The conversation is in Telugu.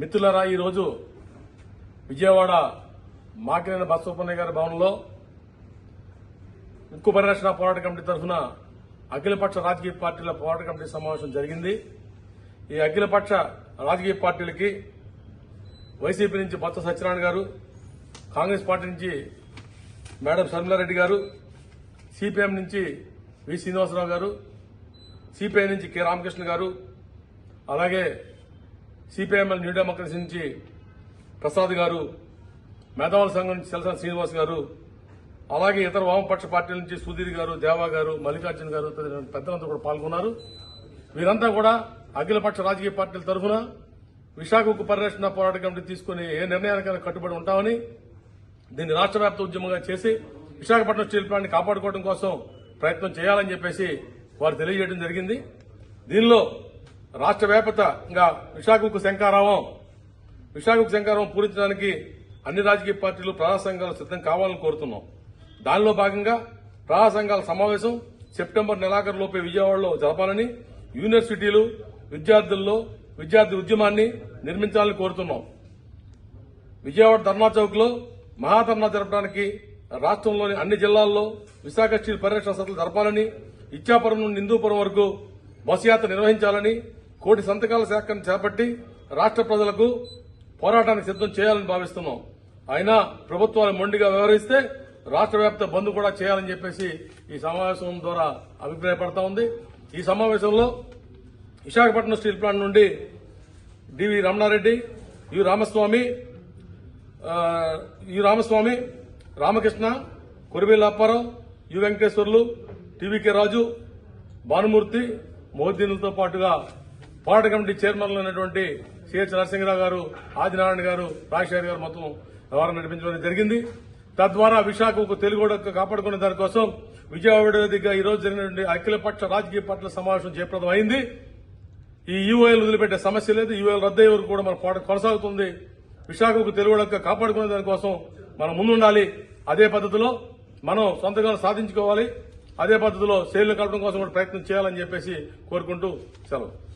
మిత్రులరా ఈరోజు విజయవాడ మాకినేని బసవపన్నయ్య గారి భవనంలో ఉక్కు పరిరక్షణ పోరాట కమిటీ తరఫున అఖిలపక్ష రాజకీయ పార్టీల పోరాట కమిటీ సమావేశం జరిగింది. ఈ అఖిలపక్ష రాజకీయ పార్టీలకి వైసీపీ నుంచి బొత్స సత్యనారాయణ గారు కాంగ్రెస్ పార్టీ నుంచి మేడం శర్మిలారెడ్డి గారు సిపిఎం నుంచి వి శ్రీనివాసరావు గారు సిపిఐ నుంచి కె రామకృష్ణ గారు అలాగే సిపిఐఎంఎల్ న్యూ డెమోక్రసీ నుంచి ప్రసాద్ గారు మేధావుల సంఘం నుంచి సెల్సన్ శ్రీనివాస్ గారు అలాగే ఇతర వామపక్ష పార్టీల నుంచి సుధీర్ గారు దేవా గారు మల్లికార్జున గారు పెద్దలంతా కూడా పాల్గొన్నారు. వీరంతా కూడా అఖిలపక్ష రాజకీయ పార్టీల తరఫున విశాఖ ఉక్కు పరిరక్షణ పోరాట కమిటీ తీసుకుని ఏ నిర్ణయానికైనా కట్టుబడి ఉంటామని దీన్ని రాష్ట్ర వ్యాప్త ఉద్యమంగా చేసి విశాఖపట్నం స్టీల్ ప్లాంట్ని కాపాడుకోవడం కోసం ప్రయత్నం చేయాలని చెప్పేసి వారు తెలియజేయడం జరిగింది. దీనిలో రాష్ట్ర వ్యాప్తంగా ఇంకా విశాఖకు శంకారావం. విశాఖకు శంకారావం పూరించడానికి అన్ని రాజకీయ పార్టీలు ప్రజా సంఘాలు సిద్దం కావాలని కోరుతున్నాం. దానిలో భాగంగా ప్రజా సంఘాల సమావేశం సెప్టెంబర్ నెలాఖరులోపే విజయవాడలో జరపాలని యూనివర్సిటీలు విద్యార్థుల్లో విద్యార్థి ఉద్యమాన్ని నిర్మించాలని కోరుతున్నాం. విజయవాడ ధర్నా చౌక్లో మహాధర్నా జరపడానికి రాష్ట్రంలోని అన్ని జిల్లాల్లో విశాఖ స్టీల్ పరిరక్షణ సభలు జరపాలని ఇచ్చాపురం నుండి హిందూపురం వరకు బస్సు యాత్ర నిర్వహించాలని కోటి సంతకాల సేకరణ చేపట్టి రాష్ట్ర ప్రజలకు పోరాటానికి సిద్దం చేయాలని భావిస్తున్నాం. అయినా ప్రభుత్వాలు మొండిగా వ్యవహరిస్తే రాష్ట్ర వ్యాప్త బంద్ కూడా చేయాలని చెప్పేసి ఈ సమావేశం ద్వారా అభిప్రాయపడతా ఉంది. ఈ సమావేశంలో విశాఖపట్నం స్టీల్ ప్లాంట్ నుండి DV Ramana Reddy U Ramaswamy U Ramaswamy Ramakrishna Kuribelli Apparao U Venkateswarlu TVK Raju Bhanumurthy మోదీలతో పాటుగా పోరాట కమిటీ చైర్మన్లు అయినటువంటి సిహెచ్ నరసింహరావు గారు ఆదినారాయణ గారు రాజశేఖర్ గారు మొత్తం వ్యవహారం నడిపించడం జరిగింది. తద్వారా విశాఖకు తెలుగు కాపాడుకునే దానికోసం విజయవాడ దగ్గర ఈ రోజు జరిగినటువంటి అఖిలపక్ష రాజకీయ పార్టీల సమావేశం జయప్రదం అయింది ఈ యూఏలు వదిలిపెట్టే సమస్య లేదు. యూఏలు రద్దయ్యే వరకు కూడా మన పోరాటం కొనసాగుతుంది. విశాఖకు తెలుగు కాపాడుకునే దానికోసం మనం ముందుండాలి. అదే పద్ధతిలో మనం సొంతగా సాధించుకోవాలి. అదే పద్ధతిలో శైలు కలపడం కోసం కూడా ప్రయత్నం చేయాలని చెప్పేసి కోరుకుంటూ సెలవు.